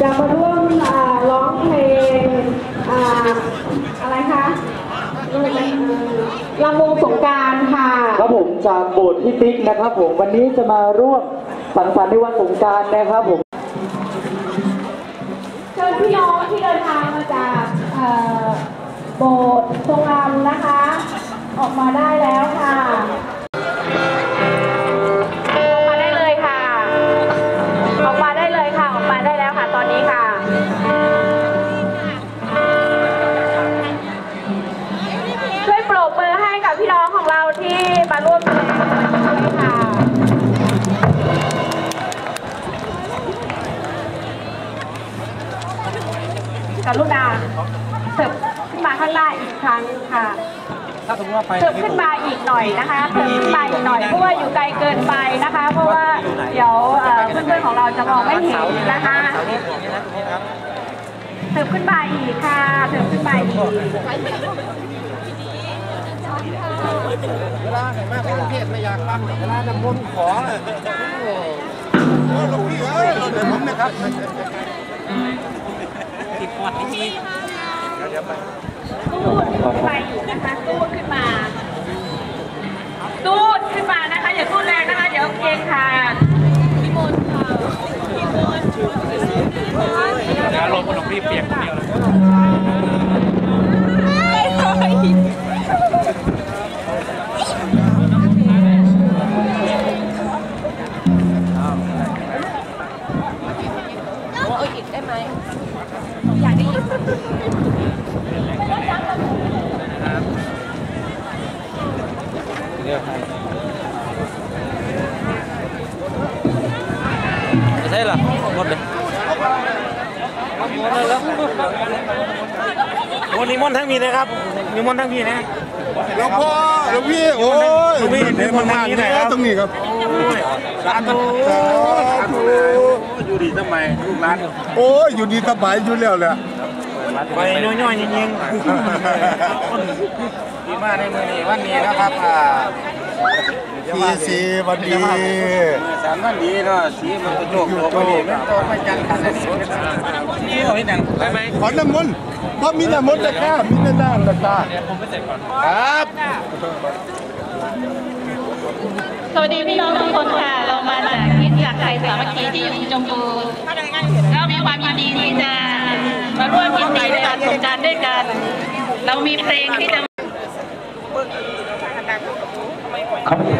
จะมาร่วมอ่าร้องเพลงอ่าอะไรคะลำวงสงกรารค่ะ ครับผมจากโบสถ์พี่ติ๊กนะครับ ผมวันนี้จะมาร่วมสังสรรค์ในวันสงกรารนะครับผมเชิญพี่น้องที่เดินทางมาจากเอ่อโบสถ์ทรงรำน กรุณาเสิร์ฟขึ้นมาข้างหน้าอีกครั้งค่ะถ้าสมมติว่าไปเสิร์ฟขึ้นมาอีกหน่อยนะคะเสิร์ฟขึ้นมาอีกหน่อยเพราะว่าอยู่ไกลเกินไปนะคะ เพราะว่าเดี๋ยวเอ่อเพื่อนๆของเราจะมองไม่เห็นนะคะเสานี้นี่นะตรงนี้นะครับเสิร์ฟขึ้นมาอีกค่ะเสิร์ฟขึ้นมาอีกเวลาไหนมากประเทศไม่อยากฟังเวลาน้ำมนต์ขอโอ้หลวงพี่เอ้ยเดี๋ยวผมนะครับ ติดปอดไม่มีตูดขึ้นไปอยู่นะคะตูดขึ้นมาตูดขึ้นมานะคะอย่าตูดแรงนะคะ เดี๋ยวเกงค่ะ หรอหมดเลยวันนี้มนต์ทั้งมีเลยครับมีมนต์ทั้งมีนะหลวงพ่อหลวงพี่โอ้ยหลวงพี่เห็นมันมากหลวงพี่เลยไหนครับตรงนี้ครับสาธุสาธุอยู่ดีทำไมลูกหลานโอ้ยอยู่ดีสบายอยู่แล้วแหละไปน้อยๆยิงๆดีมากในมือนี้วันนี้นะครับอ่า พี่สีวันดีสามวันดีเนาะสีมันกระโจกตัวพอดีไม่โตไม่จังกันนี่นี่เราเห็นยังไปไหมขอน้ำมนต์เพราะมีน้ำมนต์ตะกร้ามีน้ำน้ำตะกร้าครับสวัสดีพี่น้องทุกคนค่ะ เรามาจากคิดจากไทยสามัคคีที่อยู่จมพูเรามีความยินดีที่จะมาร่วมยินดีในการสงกรารด้วยกัน เรามีเพลงที่จะ อ่